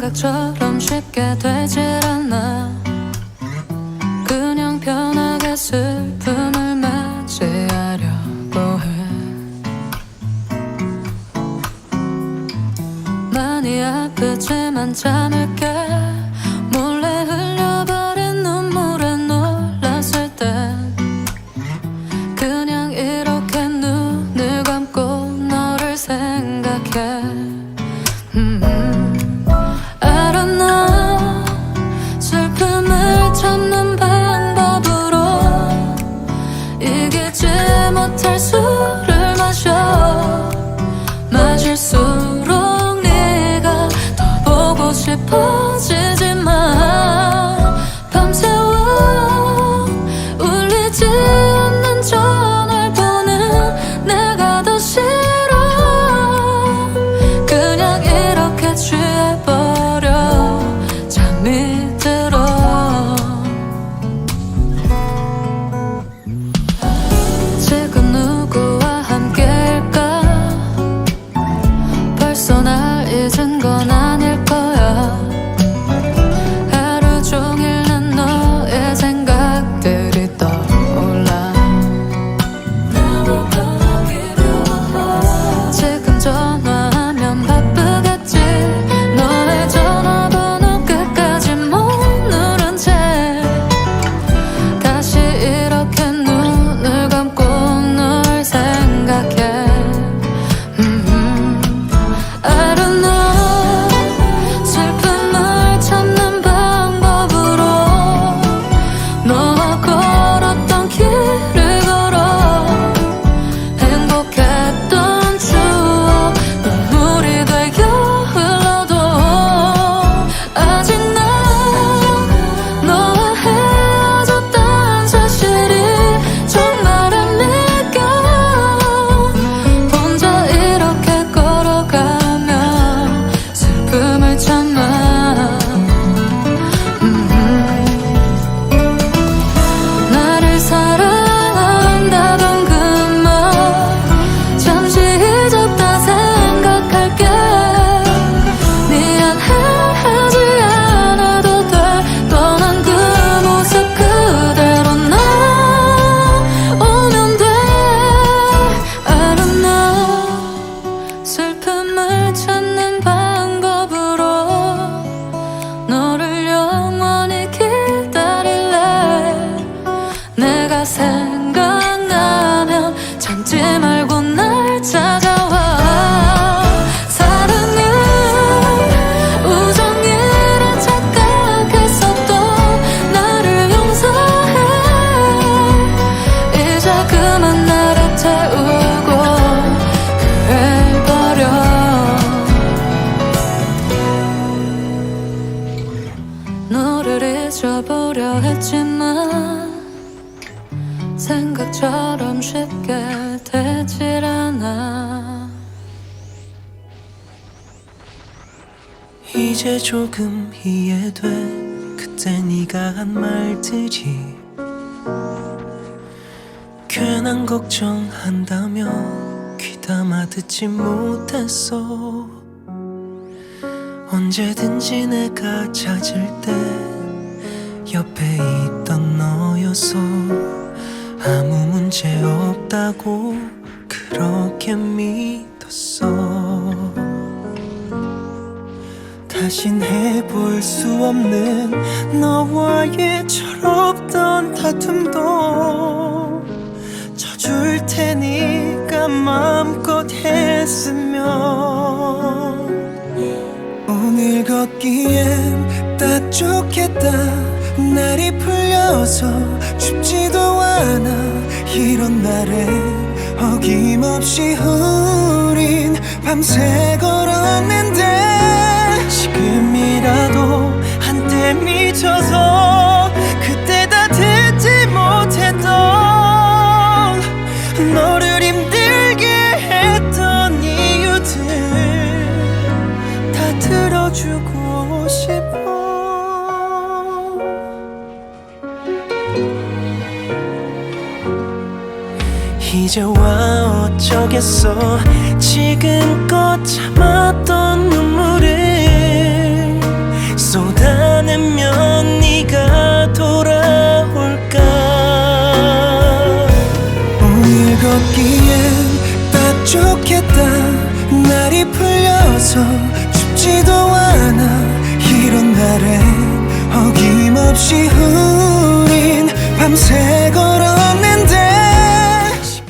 생각처럼 쉽게 되질 않아. 그냥 편하게 슬픔을 맞이하려고 해. 많이 아프지만 참을게 잊어보려 했지만 생각처럼 쉽게 되질 않아. 이제 조금 이해돼. 그때 네가 한 말들이 괜한 걱정한다며 귀담아 듣지 못했어. 언제든지 내가 찾을 때 옆에 있던 너였어 아무 문제 없다고 그렇게 믿었어. 다신 해볼 수 없는 너와의 철없던 다툼도 져줄 테니까 마음껏 했으면. 오늘 걷기엔 딱 좋겠다 풀려서 춥지도 않아. 이런 날에 어김없이 우린 밤새 걸었는데 지금이라도 한때 미쳐서 그때 다 듣지 못했던 너를 힘들게 했던 이유들 다 들어주고 싶어 이제 와 어쩌겠어. 지금껏 참았던 눈물을 쏟아내면 네가 돌아올까. 오늘 걷기엔 딱 좋겠다. 날이 풀려서 춥지도 않아. 이런 날엔 어김없이 우린 밤새